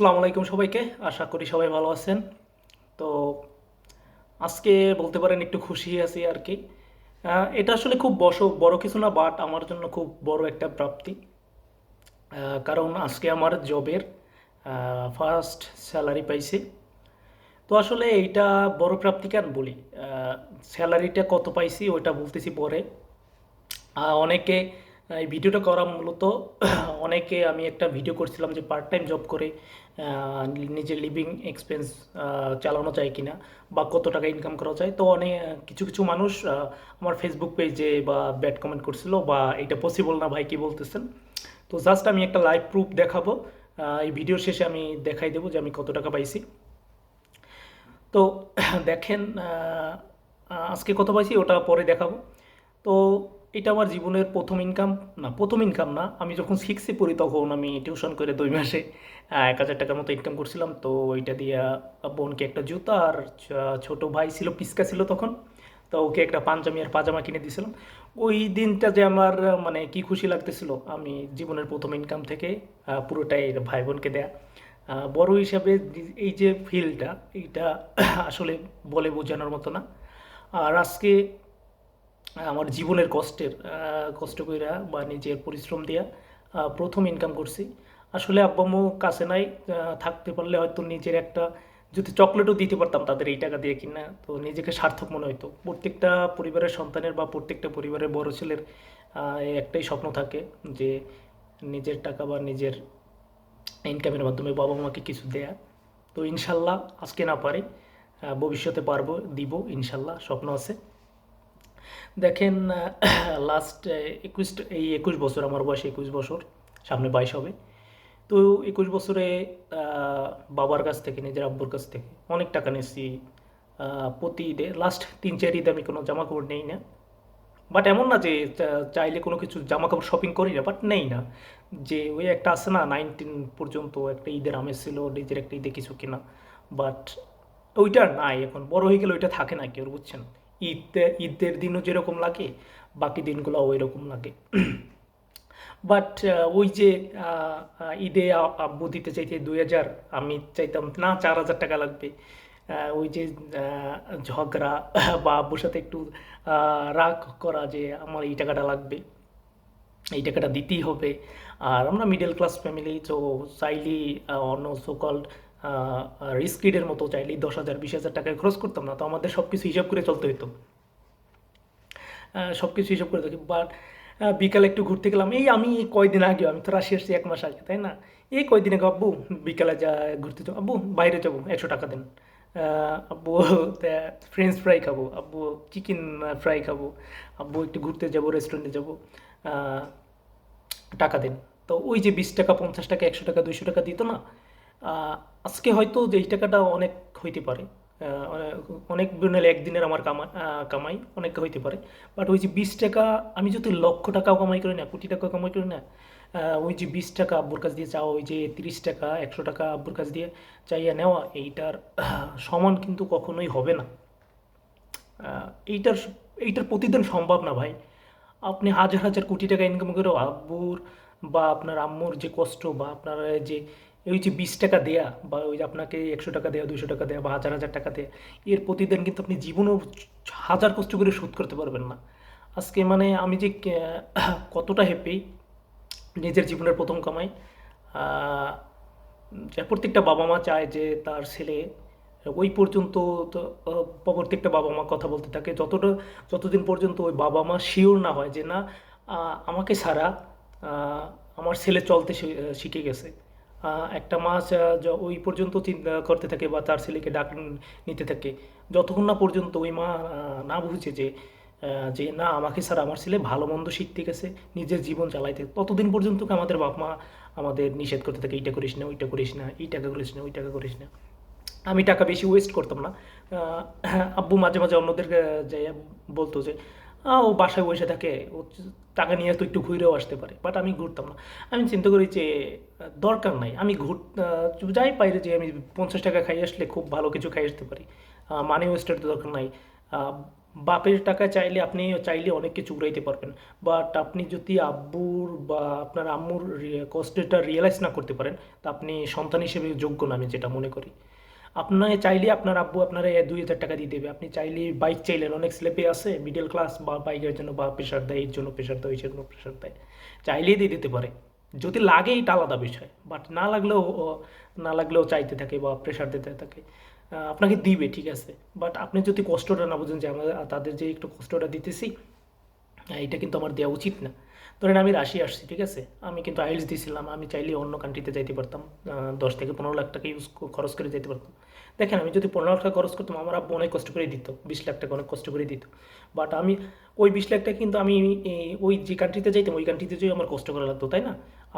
আসসালামু আলাইকুম সবাইকে। আশা করি সবাই ভালো আছেন। তো আজকে বলতে পারেন একটু খুশি আছি আর কি। এটা আসলে খুব বড় বড় কিছু না বাট আমার জন্য খুব বড় একটা প্রাপ্তি। কারণ আজকে আমার জবের ফার্স্ট স্যালারি পাইছি। তো আসলে এইটা বড় প্রাপ্তি কেন বলি? স্যালারিটা কত পাইছি ওইটা বলতেছি পরে। অনেকে এই ভিডিওটা করা মূলত অনেকে আমি একটা ভিডিও করছিলাম যে পার্ট টাইম জব করে নিজের লিভিং এক্সপেন্স চালানো যায় কিনা বা কত টাকা ইনকাম করা যায়। তো অনেক কিছু কিছু মানুষ আমার ফেসবুক পেজে বা ব্যাড কমেন্ট করছিল বা এটা পসিবল না ভাই কি বলতেছেন? তো জাস্ট আমি একটা লাইভ প্রুফ দেখাবো। এই ভিডিওর শেষে আমি দেখাই দেবো যে আমি কত টাকা পাইছি। তো দেখেন আজকে কত পাইছি ওটা পরে দেখাবো। তো এটা আমার জীবনের প্রথম ইনকাম না, প্রথম ইনকাম না। আমি যখন সিক্সে পড়ি তখন আমি টিউশন করে দুই মাসে এক হাজার টাকার মতো ইনকাম করছিলাম। তো ওইটা দিয়ে বোনকে একটা জুতা আর ছোট ভাই ছিল, পিসকা ছিল তখন। তো ওকে একটা পাঞ্জাবি আর পাজামা কিনে দিয়েছিলাম। ওই দিনটা যে আমার মানে কি খুশি লাগতেছিল, আমি জীবনের প্রথম ইনকাম থেকে পুরোটাই ভাই বোনকে দেয়া। বড় হিসাবে এই যে ফিলটা এইটা আসলে বলে বোঝানোর মতো না। আর আজকে আমার জীবনের কষ্টের কষ্ট কইরা বা নিজের পরিশ্রম দিয়া প্রথম ইনকাম করছি। আসলে আব্বা আম্মু কাছে নাই থাকতে পারলে হয়তো নিজের একটা যদি চকলেটও দিতে পারতাম তাদের এই টাকা দিয়ে কিনা, তো নিজেকে সার্থক মনে হতো প্রত্যেকটা পরিবারের সন্তানের বা প্রত্যেকটা পরিবারের বড় ছেলের একটাই স্বপ্ন থাকে যে নিজের টাকা বা নিজের ইনকামের মাধ্যমে বাবা মাকে কিছু দেয়া। তো ইনশাল্লাহ আজকে না পারি ভবিষ্যতে পারব, দিব, ইনশাল্লাহ, স্বপ্ন আছে। দেখেন লাস্ট একুশ, এই একুশ বছর, আমার বয়স একুশ বছর, সামনে বাইশ হবে। তো একুশ বছরে বাবার কাছ থেকে, নিজের আব্বুর কাছ থেকে অনেক টাকা নিয়েছি প্রতি ঈদে। লাস্ট তিন, চার ঈদে আমি কোনো জামা কাপড় নেই না। বাট এমন না যে চাইলে কোনো কিছু জামা কাপড় শপিং করি না বাট নেই না। যে, ওই একটা আছে না নাইনটিন পর্যন্ত একটা ঈদের আমেজ ছিল, নিজের একটা ঈদে কিছু কিনা। বাট ওইটা নাই, এখন বড় হয়ে গেলে ওইটা থাকে না কেউ বুঝছেন? ঈদ ঈদের দিনও যেরকম লাগে, বাকি দিনগুলো ওই রকম লাগে বাট ওই যে ঈদে আব্বু দিতে চাইতে দুই হাজার, আমি চাইতাম, না, চার হাজার টাকা লাগবে। ওই যে ঝগড়া, বা আব্বুর সাথে একটু রাগ করা যে, আমার এই টাকাটা লাগবে। এই টাকাটা দিতেই হবে। আর আমরা মিডল ক্লাস ফ্যামিলি তো চাইলেই অন্য সোকল্ড রিস্কিডের মতো চাইলেই দশ হাজার, বিশ হাজার টাকায় খরচ করতাম না, তো আমাদের সব কিছু হিসাব করে চলতে হতো সব কিছু হিসাব করে থাকি। বাট বিকালে একটু ঘুরতে গেলাম। এই আমি এই কয়দিন আগে, আমি তো রাশি আসছি এক মাস আগে, তাই না? এই কয়দিনে গো আব্বু, বিকালে যা ঘুরতে যাব। আব্বু, বাইরে যাব, একশো টাকা দেন। আব্বু ফ্রেঞ্চ ফ্রাই খাব। আব্বু চিকেন ফ্রাই খাব। আব্বু, একটু ঘুরতে যাব রেস্টুরেন্টে যাব। টাকা দেন। তো ওই যে বিশ টাকা, পঞ্চাশ টাকা, একশো টাকা, দুইশো টাকা দিত না? আজকে হয়তো যে টাকাটা অনেক হইতে পারে অনেক- অনেক বিরলে একদিনের আমার কামাই কামাই অনেক হইতে পারে। বাট ওই যে বিশ টাকা, আমি যদি লক্ষ টাকাও কামাই করি না, কোটি টাকা কামাই করি না ওই যে বিশ টাকা আব্বুর কাছ দিয়ে চাওয়া, ওই যে তিরিশ টাকা, একশো টাকা আব্বুর কাছ দিয়ে চাইয়া নেওয়া, এইটার সমান কিন্তু কখনোই হবে না। এইটার এইটার প্রতিদিন সম্ভব না ভাই। আপনি হাজার হাজার কোটি টাকা ইনকাম করেও আব্বুর বা আপনার আম্মুর যে কষ্ট বা আপনার যে ওই যে বিশ টাকা দেয়া বা ওই যে আপনাকে একশো টাকা দেয়া দুশো টাকা দেয়া বা হাজার হাজার টাকা দেয়া, এর প্রতিদিন কিন্তু আপনি জীবনেও হাজার কষ্ট করে শোধ করতে পারবেন না। আজকে মানে আমি যে কতটা হ্যাপি নিজের জীবনের প্রথম কামাই প্রত্যেকটা বাবা মা চায় যে তার ছেলে ওই পর্যন্ত প্রত্যেকটা বাবা মা কথা বলতে থাকে, যতটা, যতদিন পর্যন্ত ওই বাবা মা শিওর না হয় যে না আমাকে ছাড়া আমার ছেলে চলতে শিখে গেছে। একটা মা চা- য- ওই পর্যন্ত চিন্তা করতে থাকে বা তার ছেলেকে ডাক নিতে থাকে। যতক্ষণ না পর্যন্ত ওই মা না বুঝে যে যে না আমাকে স্যার আমার ছেলে ভালো মন্দ শিখতে গেছে নিজের জীবন চালাইতে ততদিন পর্যন্ত আমাদের বাপ মা আমাদের নিষেধ করতে থাকে এইটা করিস না ওইটা করিস না এই টাকা করিস না ওই টাকা করিস না আমি টাকা বেশি ওয়েস্ট করতাম না। আব্বু মাঝে মাঝে অন্যদের বলতো যে "আহ, ও বাসায় বসে থাকে, ও টাকা নিয়ে তো একটু ঘুরেও আসতে পারে বাট আমি ঘুরতাম না। আমি চিন্তা করি যে, দরকার নাই, আমি ঘুর যাই বাইরে যে, আমি পঞ্চাশ টাকা খাই আসলে খুব ভালো কিছু খাই আসতে পারি। মানি ওয়েস্টের তো দরকার নাই। বাপের টাকা চাইলে আপনি চাইলে অনেক কিছু উড়াইতে পারবেন বাট আপনি যদি আব্বুর বা আপনার আম্মুর কষ্টটা রিয়েলাইজ না করতে পারেন, তা আপনি সন্তান হিসেবে যোগ্য না আমি যেটা মনে করি। আপনার চাইলে আপনার আব্বু আপনার দুই হাজার টাকা দিয়ে দেবে। আপনি চাইলে বাইক চাইলেন, অনেক স্লেপে আছে মিডল ক্লাস বা বাইকের জন্য বা প্রেশার দেয়, এর জন্য প্রেশার দেয় এর জন্য প্রেশার দেয়, চাইলেই দিয়ে দিতে পারে। যদি লাগে এটা আলাদা বিষয় বাট না লাগলেও না লাগলেও চাইতে থাকে বা প্রেশার দিতে থাকে। আপনাকে দিবে, ঠিক আছে। বাট আপনি যদি কষ্টটা না বুঝেন যে আমরা তাদের যে একটু কষ্টটা দিতেছি এটা কিন্তু আমার দেওয়া উচিত না। ধরেন আমি রাশিয়া আসছি, ঠিক আছে? আমি কিন্তু আইএলস দিয়েছিলাম আমি চাইলে অন্য কান্ট্রিতে যাইতে পারতাম দশ থেকে পনেরো লাখ টাকা ইউজ খরচ করে যেতে পারতাম। দেখেন, আমি যদি পনেরো লাখ টাকা খরচ করতাম, আমার আব্বু অনেক কষ্ট করে দিত, বিশ লাখ টাকা অনেক কষ্ট করে দিত। বাট আমি ওই বিশ লাখ টাকা কিন্তু আমি ওই যে কান্ট্রিতে যাইতাম, ওই কান্ট্রিতে যেয়ে আমার কষ্ট করা লাগতো, তাই না?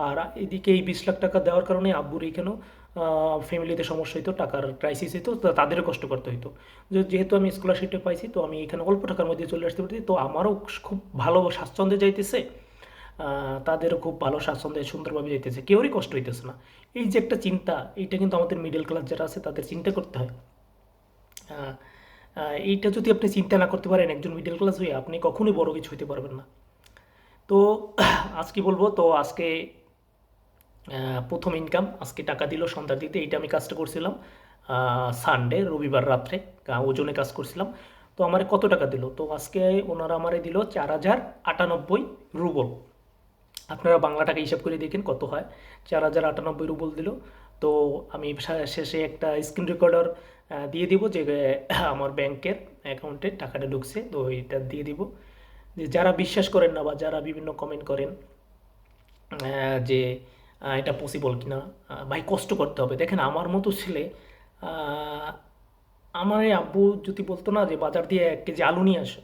আর এদিকে এই বিশ লাখ টাকা দেওয়ার কারণে আব্বুর এখানেও ফ্যামিলিতে সমস্যা হতো টাকার ক্রাইসিস হতো তাদেরও কষ্ট করতে হতো যেহেতু আমি স্কলারশিপটা পাইছি, তো আমি এখানে অল্প টাকার মধ্যে চলে আসতে পারছি তো আমারও খুব ভালো স্বাচ্ছন্দ্যে যাইতেছে। তাদেরও খুব ভালো স্বাচ্ছন্দ্যে সুন্দরভাবে যেতেছে কেউরই কষ্ট হইতেছে না। এই যে একটা চিন্তা, এইটা কিন্তু আমাদের মিডল ক্লাস যারা আছে, তাদের চিন্তা করতে হয়। এইটা যদি আপনি চিন্তা না করতে পারেন, একজন মিডল ক্লাস হয়ে আপনি কখনোই বড় কিছু হইতে পারবেন না। তো, আজকে বলব, তো আজকে প্রথম ইনকাম আজকে টাকা দিল সন্ধ্যার দিতে, এইটা আমি কাজটা করছিলাম সানডে রবিবার রাত্রে ওজনে কাজ করছিলাম। তো আমার কত টাকা দিল? তো আজকে ওনারা আমারে দিল চার হাজার আটানব্বই রুবল। আপনারা বাংলা টাকা হিসাব করে দেখেন কত হয়। চার হাজার আটানব্বই রুবল দিল। তো আমি শেষে একটা স্ক্রিন রেকর্ডার দিয়ে দিব যে আমার ব্যাংকের অ্যাকাউন্টে টাকাটা ঢুকছে। তো এটা দিয়ে দিব। যে যারা বিশ্বাস করেন না বা যারা বিভিন্ন কমেন্ট করেন যে এটা পসিবল কি না ভাই কষ্ট করতে হবে। দেখেন আমার মতো ছেলে আমার আব্বু যদি বলতো না যে বাজার দিয়ে এক কেজি আলু নিয়ে আসো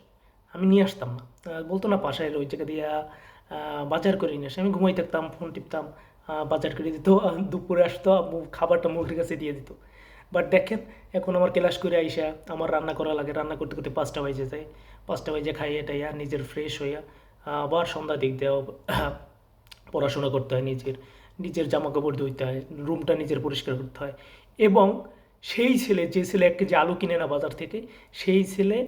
আমি নিয়ে আসতাম না। বলতো না পাশের ওই জায়গা দিয়ে বাজার করে নিয়ে আসে। আমি ঘুমাই থাকতাম ফোন টিপতাম বাজার করে দিত, দুপুরে আসতো খাবারটা মুখের কাছে দিয়ে দিত। বাট দেখেন, এখন আমার ক্লাস করে আইসা, আমার রান্না করা লাগে, রান্না করতে করতে পাঁচটা বাজে যায়। পাঁচটা বাজে খাইয়ে টাইয়া নিজের ফ্রেশ হইয়া, আবার সন্ধ্যা দিক দেওয়া পড়াশোনা করতে হয় নিজের। নিজের জামা কাপড় ধুইতে হয় রুমটা নিজের পরিষ্কার করতে হয়। এবং সেই ছেলে, যে ছেলে এক কেজি আলু কিনে না বাজার থেকে, সেই ছেলে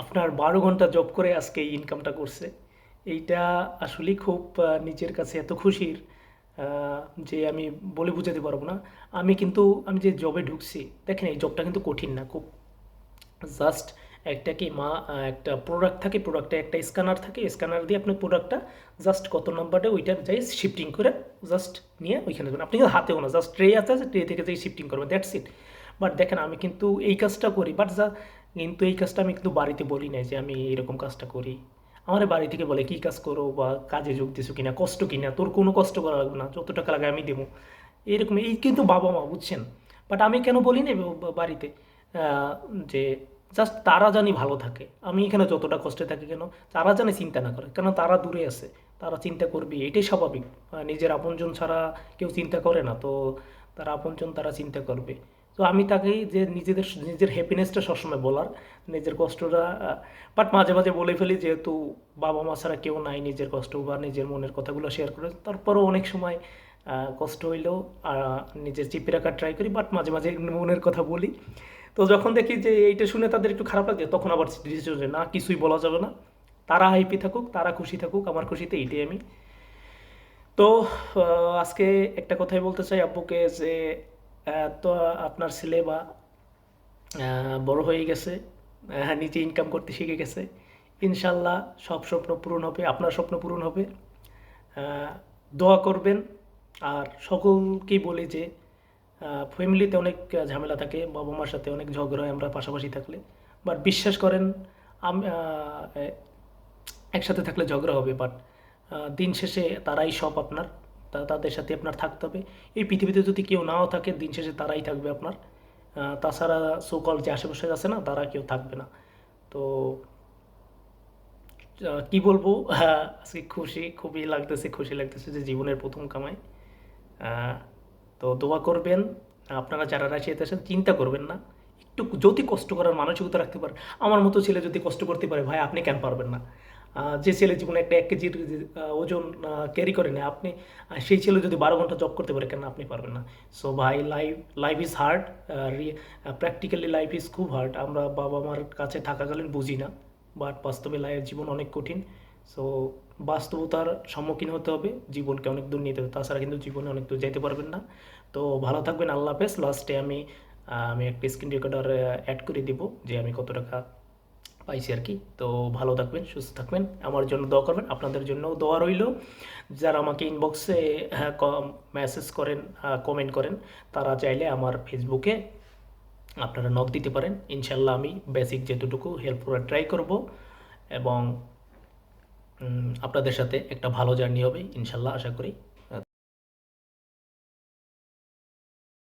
আপনার বারো ঘণ্টা জব করে আজকে এই ইনকামটা করছে। এইটা আসলেই খুব নিজের কাছে এত খুশির যে আমি বলে বুঝাতে পারব না। আমি কিন্তু, আমি যে জবে ঢুকছি, দেখেন এই জবটা কিন্তু কঠিন না, খুব জাস্ট একটা কি মা, একটা প্রোডাক্ট থাকে প্রোডাক্টে একটা স্ক্যানার থাকে স্ক্যানার দিয়ে আপনি প্রোডাক্টটা জাস্ট কত নাম্বারে ওইটা যাই শিফটিং করে জাস্ট নিয়ে ওইখানে দেবেন আপনি হাতেও না জাস্ট ট্রে আছে ট্রে থেকে যাই শিফটিং করবেন দ্যাটস ইট বাট দেখেন আমি কিন্তু এই কাজটা করি বাট যা কিন্তু এই কাজটা আমি কিন্তু বাড়িতে বলি না যে আমি এরকম কাজটা করি। আমার বাড়ি থেকে বলে, কী কাজ করো বা কাজে যোগ দিছো কিনা, কষ্ট কিনা? তোর কোনো কষ্ট করা লাগবে না, যত টাকা লাগে আমি দেবো। এরকম, এই কিন্তু বাবা মা বুঝছেন? বাট আমি কেন বলি না বাড়িতে? যে জাস্ট তারা জানি ভালো থাকে। আমি এখানে যতটা কষ্টে থাকি কেন, তারা জানি চিন্তা না করে। কেন তারা দূরে আছে? তারা চিন্তা করবে, এটাই স্বাভাবিক। নিজের আপনজন ছাড়া কেউ চিন্তা করে না, তো তারা আপনজন তারা চিন্তা করবে। তো আমি তাকে যে নিজেদের, নিজের হ্যাপিনেসটা সবসময় বলার, নিজের কষ্টটা বাট মাঝে মাঝে বলে ফেলি যেহেতু বাবা মা ছাড়া কেউ নাই নিজের কষ্ট বা নিজের মনের কথাগুলো শেয়ার করে, তারপরেও অনেক সময় কষ্ট হইলেও নিজের চিপে রাখার ট্রাই করি বাট মাঝে মাঝে মনের কথা বলি। তো যখন দেখি যে এইটা শুনে তাদের একটু খারাপ লাগে, তখন আবার ডিসিশন না, কিছুই বলা যাবে না। তারা হ্যাপি থাকুক, তারা খুশি থাকুক, আমার খুশিতে এইটাই আমি। তো আজকে একটা কথাই বলতে চাই আব্বুকে যে তো আপনার ছেলে বা বড় হয়ে গেছে নিজে ইনকাম করতে শিখে গেছে, ইনশাল্লাহ সব স্বপ্ন পূরণ হবে, আপনার স্বপ্ন পূরণ হবে। দোয়া করবেন, আর সকলকেই বলি যে ফ্যামিলিতে অনেক ঝামেলা থাকে বাবা মার সাথে অনেক ঝগড়া হয় আমরা পাশাপাশি থাকলে। বাট বিশ্বাস করেন একসাথে থাকলে ঝগড়া হবে বাট দিন শেষে তারাই সব আপনার। তাদের সাথে আপনার থাকতে হবে। এই পৃথিবীতে যদি কেউ নাও থাকে, দিন শেষে তারাই থাকবে আপনার। তাছাড়া সোকল যে আশেপাশে আছে না, তারা কেউ থাকবে না। তো কি বলব? আজকে খুশি, খুবই লাগতেছে, খুশি লাগতেছে যে জীবনের প্রথম কামাই। তো দোয়া করবেন, আপনারা যারা রাশিয়াতে আছেন, চিন্তা করবেন না। একটু যদি কষ্ট করার মানসিকতা রাখতে পারেন। আমার মতো ছেলে যদি কষ্ট করতে পারে, ভাই, আপনি কেন পারবেন না? যে ছেলে জীবনে একটা এক কেজির ওজন ক্যারি করে না, আপনি সেই ছেলে যদি বারো ঘণ্টা জব করতে পারে, কেন আপনি পারবেন না? সো ভাই life life is hard practically life is খুব হার্ড আমরা বাবা মার কাছে থাকাকালীন বুঝি না বাট বাস্তবে লাইফ জীবন অনেক কঠিন। সো বাস্তবতার সম্মুখীন হতে হবে, জীবনকে অনেক দূর নিতে হবে, তাছাড়া কিন্তু জীবনে অনেক দূর যেতে পারবেন না। তো, ভালো থাকবেন, আল্লাহ হাফেজ লাস্টে আমি আমি একটা স্ক্রিন রেকর্ডার অ্যাড করে দিব, যে আমি কত টাকা পাইছি আর কি। তো ভালো থাকবেন, সুস্থ থাকবেন। আমার জন্য দোয়া করবেন। আপনাদের জন্য দোয়া রইল। যারা আমাকে ইনবক্সে মেসেজ করেন কমেন্ট করেন, তারা চাইলে আমার ফেসবুকে আপনারা নক দিতে পারেন। ইনশাল্লাহ আমি বেসিক যেতটুকু হেল্প করার ট্রাই করব এবং আপনাদের সাথে একটা ভালো জার্নি হবে ইনশাল্লাহ আশা করি।